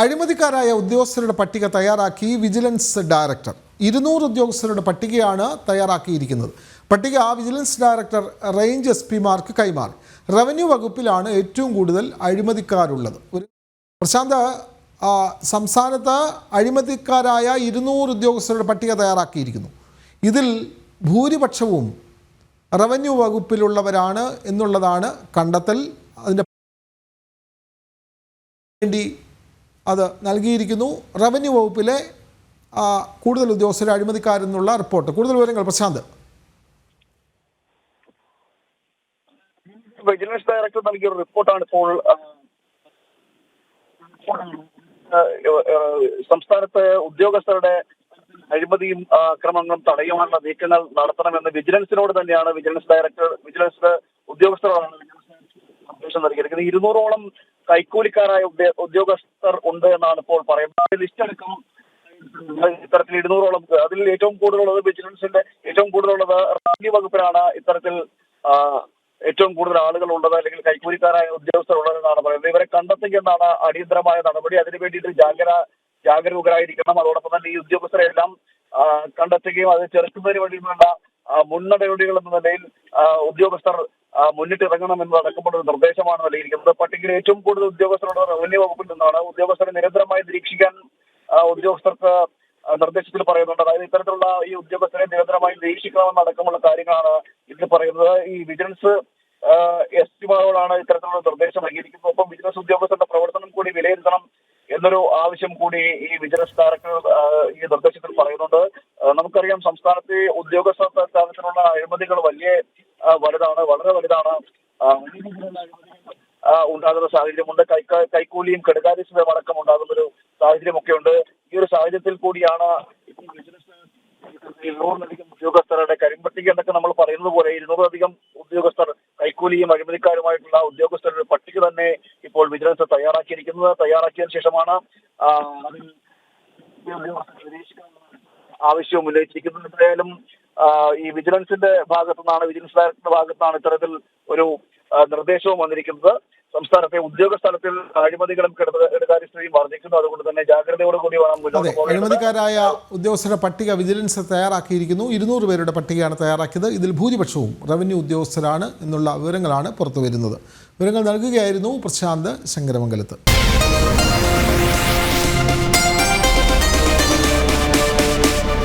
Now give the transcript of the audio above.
അഴിമതിക്കാരായ ഉദ്യോഗസ്ഥരുടെ പട്ടിക തയ്യാറാക്കി വിജിലൻസ് ഡയറക്ടർ ഇരുന്നൂറ് ഉദ്യോഗസ്ഥരുടെ പട്ടികയാണ് തയ്യാറാക്കിയിരിക്കുന്നത്. പട്ടിക വിജിലൻസ് ഡയറക്ടർ റേഞ്ച് എസ് പിമാർക്ക് കൈമാറി. റവന്യൂ വകുപ്പിലാണ് ഏറ്റവും കൂടുതൽ അഴിമതിക്കാരുള്ളത്. ഒരു പ്രശാന്ത് സംസ്ഥാനത്ത് അഴിമതിക്കാരായ ഇരുന്നൂറ് ഉദ്യോഗസ്ഥരുടെ പട്ടിക തയ്യാറാക്കിയിരിക്കുന്നു. ഇതിൽ ഭൂരിപക്ഷവും റവന്യൂ വകുപ്പിലുള്ളവരാണ് എന്നുള്ളതാണ് കണ്ടെത്തൽ. അതിന്റെ വേണ്ടി അത് നൽകിയിരിക്കുന്നു. റവന്യൂ വകുപ്പിലെ കൂടുതൽ ഉദ്യോഗസ്ഥരെ അഴിമതിക്കാരെന്നുള്ള റിപ്പോർട്ട്. കൂടുതൽ വിവരങ്ങൾ പ്രശാന്ത്. വിജിലൻസ് ഡയറക്ടർ നൽകിയ റിപ്പോർട്ടാണ് ഇപ്പോൾ സംസ്ഥാനത്ത് ഉദ്യോഗസ്ഥരുടെ അഴിമതിയും അക്രമങ്ങളും തടയുവാനുള്ള നീക്കങ്ങൾ നടത്തണമെന്ന് വിജിലൻസിനോട് തന്നെയാണ് വിജിലൻസ് ഡയറക്ടർ വിജിലൻസ് ഉദ്യോഗസ്ഥരോടാണ് വിജിലൻസ് നൽകിയിരിക്കുന്നത്. ഇരുന്നൂറോളം കൈക്കൂലിക്കാരായ ഉദ്യോഗസ്ഥർ ഉണ്ട് എന്നാണ് ഇപ്പോൾ പറയുന്നത്. ലിസ്റ്റ് അടക്കം ഇത്തരത്തിൽ ഇരുന്നൂറോളം അതിൽ ഏറ്റവും കൂടുതലുള്ളത് വിജിലൻസിന്റെ ഏറ്റവും കൂടുതലുള്ളത് റവന്യൂ വകുപ്പിലാണ് ഇത്തരത്തിൽ ഏറ്റവും കൂടുതൽ ആളുകൾ ഉള്ളത് അല്ലെങ്കിൽ കൈക്കൂലിക്കാരായ ഉദ്യോഗസ്ഥർ ഉള്ളതെന്നാണ് പറയുന്നത്. ഇവരെ കണ്ടെത്തിക്കുന്നതാണ് അടിയന്തരമായ നടപടി. അതിനു വേണ്ടിയിട്ട് ജാഗ്രത ജാഗരൂകരായിരിക്കണം. അതോടൊപ്പം തന്നെ ഈ ഉദ്യോഗസ്ഥരെ എല്ലാം കണ്ടെത്തുകയും അത് ചെറുക്കുന്നതിന് വേണ്ടിയിട്ടുള്ള മുൻനടപടികൾ എന്ന നിലയിൽ ഉദ്യോഗസ്ഥർ മുന്നിട്ടിറങ്ങണം എന്നതടക്കമുള്ള ഒരു നിർദ്ദേശമാണ് നൽകിയിരിക്കുന്നത്. പട്ടികയിൽ ഏറ്റവും കൂടുതൽ ഉദ്യോഗസ്ഥരുടെ റവന്യൂ വകുപ്പിൽ നിന്നാണ് ഉദ്യോഗസ്ഥരെ നിരന്തരമായി നിരീക്ഷിക്കാൻ ഉദ്യോഗസ്ഥർക്ക് നിർദ്ദേശത്തിൽ പറയുന്നുണ്ട്. അതായത് ഇത്തരത്തിലുള്ള ഈ ഉദ്യോഗസ്ഥരെ നിരന്തരമായി നിരീക്ഷിക്കണമെന്ന് അടക്കമുള്ള കാര്യങ്ങളാണ് ഇതിൽ പറയുന്നത്. ഈ വിജിലൻസ് എസ് പിമാരോടാണ് ഇത്തരത്തിലുള്ള നിർദ്ദേശം നൽകിയിരിക്കുന്നത്. ഒപ്പം വിജിലൻസ് ഉദ്യോഗസ്ഥരുടെ പ്രവർത്തനം കൂടി വിലയിരുത്തണം എന്നൊരു ആവശ്യം കൂടി ഈ വിജിലൻസ് ഡയറക്ടർ ഈ നിർദ്ദേശത്തിൽ പറയുന്നുണ്ട്. നമുക്കറിയാം സംസ്ഥാനത്തെ ഉദ്യോഗസ്ഥ സ്ഥാപനത്തിനുള്ള അഴിമതികൾ വലിയ വലുതാണ് വളരെ വലുതാണ്. ഉണ്ടാകുന്ന സാഹചര്യമുണ്ട്. കൈക്കൂലിയും കെടുകാര്യസ്ഥതയും അടക്കം ഉണ്ടാകുന്ന ഒരു സാഹചര്യമൊക്കെ ഉണ്ട് ഈ ഒരു സാഹചര്യത്തിൽ കൂടിയാണ് ഇരുന്നൂറിലധികം ഉദ്യോഗസ്ഥരുടെ കരിമ്പട്ടിക എന്നൊക്കെ നമ്മൾ പറയുന്നത് പോലെ ഇരുന്നൂറിലധികം ഉദ്യോഗസ്ഥർ കൈക്കൂലിയും അഴിമതിക്കാരുമായിട്ടുള്ള ഉദ്യോഗസ്ഥരുടെ പട്ടിക തന്നെ ഇപ്പോൾ വിജിലൻസ് തയ്യാറാക്കിയിരിക്കുന്നത്. തയ്യാറാക്കിയതിനു ശേഷമാണ് ആവശ്യവും ഉന്നയിച്ചിരിക്കുന്നത് എന്തായാലും ഈ വിജിലൻസിന്റെ ഭാഗത്തു നിന്നാണ് വിജിലൻസ് ഡയറക്ടറുടെ ഭാഗത്തു നിന്നാണ് ഇത്തരത്തിൽ ഒരു നിർദ്ദേശവും വന്നിരിക്കുന്നത്. സംസ്ഥാനത്തെ ഉദ്യോഗ സ്ഥലത്തിൽ അഴിമതികളും കെടുകാര്യസ്ഥയും വർദ്ധിക്കുന്നു. അതുകൊണ്ട് തന്നെ ജാഗ്രതയോട് കൂടി വേണം അഴിമതിക്കാരായ ഉദ്യോഗസ്ഥരുടെ പട്ടിക വിജിലൻസ് തയ്യാറാക്കിയിരിക്കുന്നു. ഇരുന്നൂറ് പേരുടെ പട്ടികയാണ് തയ്യാറാക്കിയത്. ഇതിൽ ഭൂരിപക്ഷവും റവന്യൂ ഉദ്യോഗസ്ഥരാണ് എന്നുള്ള വിവരങ്ങളാണ് പുറത്തു വരുന്നത് വിവരങ്ങൾ നൽകുകയായിരുന്നു പ്രശാന്ത് ശങ്കരമംഗലത്ത്.